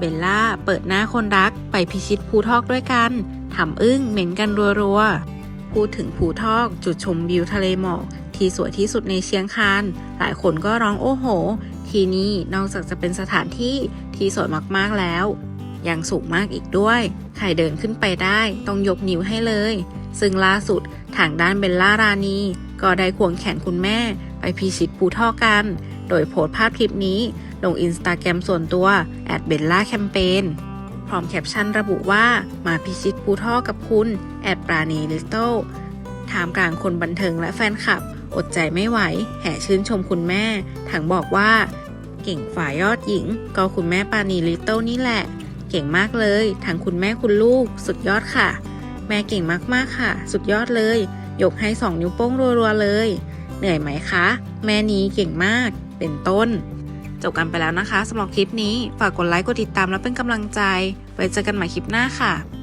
เบลล่าเปิดหน้าคนรักไปพิชิตภูทอกด้วยกันทำอึ้งเหม็นกันรัวๆ พูดถึงภูทอกจุดชมวิวทะเลหมอกที่สวยที่สุดในเชียงคาน หลายคนก็ร้องโอ้โห ที่นี่นอกจากจะเป็นสถานที่ที่สวยมากๆแล้ว ยังสูงมากอีกด้วย ใครเดินขึ้นไปได้ต้องยกนิ้วให้เลย ซึ่งล่าสุดทางด้านเบลล่ารานีก็ได้ควงแขนคุณแม่ไปพิชิตภูทอกกัน โดยโพสต์ภาพคลิปนี้ ลงอินสตาแกรมส่วนตัวแอดเบลล่าแคมเปญพร้อมแคปชั่นระบุว่ามาพิชิตภูทอกับคุณแอดปราณีลิตเติ้ลท่ามกลางคนบันเทิงและแฟนคลับ อดใจไม่ไหว แห่ชื่นชมคุณแม่ทั้งบอกว่า เก่งฝ่ายยอดหญิง ก็คุณแม่ปานีลิตเติ้ลนี่แหละ เก่งมากเลย ทั้งคุณแม่คุณลูก สุดยอดค่ะ แม่เก่งมากๆค่ะ สุดยอดเลย ยกให้สองนิ้วโป้งรัวๆเลย เหนื่อยไหมคะ แม่นี้เก่งมากเป็นต้น จบกันไปแล้วนะคะสำหรับคลิปนี้ ฝากกดไลค์กดติดตามและเป็นกำลังใจ ไว้เจอกันใหม่คลิปหน้าค่ะ